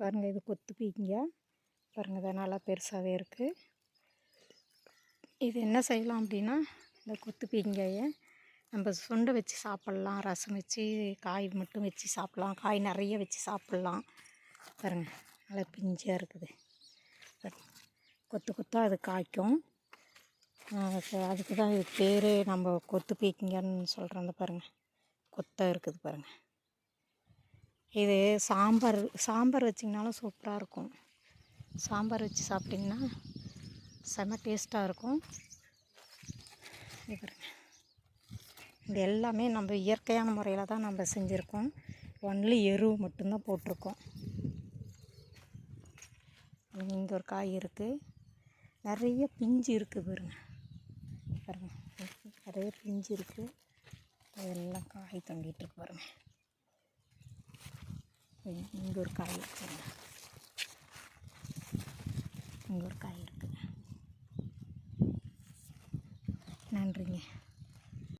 பாருங்கள் இது கொத்து பீங்க பாருங்கள் இது நல்லா பெருசாகவே இருக்குது இது என்ன செய்யலாம் அப்படின்னா இந்த கொத்து பீங்காயை நம்ம சுண்டை வச்சு சாப்பிட்லாம் ரசம் வச்சு காய் மட்டும் வச்சு சாப்பிட்லாம் காய் நிறைய வச்சு சாப்பிட்லாம். பாருங்கள் நல்லா பிஞ்சாக இருக்குது. கொத்து கொத்தாக அது காய்க்கும். அதுக்கு தான் இது பேர் நம்ம கொத்து பீக்கிங்கன்னு சொல்கிறோம் பாருங்கள் கொத்தாக இருக்குது பாருங்கள் இது சாம்பார் சாம்பார் வச்சிங்கனாலும் சூப்பராக இருக்கும். சாம்பார் வச்சு சாப்பிட்டிங்கன்னா செம்ம டேஸ்ட்டாக இருக்கும். இது பாருங்க. இது எல்லாமே நம்ம இயற்கையான முறையில் தான் நம்ம செஞ்சுருக்கோம். ஒன்லி எரு மட்டும்தான் போட்டிருக்கோம். இங்கே ஒரு காய் இருக்குது நிறைய பிஞ்சு இருக்குது பாருங்க. பாருங்க. நிறைய பிஞ்சு இருக்குது அதெல்லாம் காய் தொங்கிட்டு இருக்கு பாருங்க இங்கே ஒரு காய் இருக்குங்க இங்கே ஒரு காய் இருக்குங்க நன்றிங்க.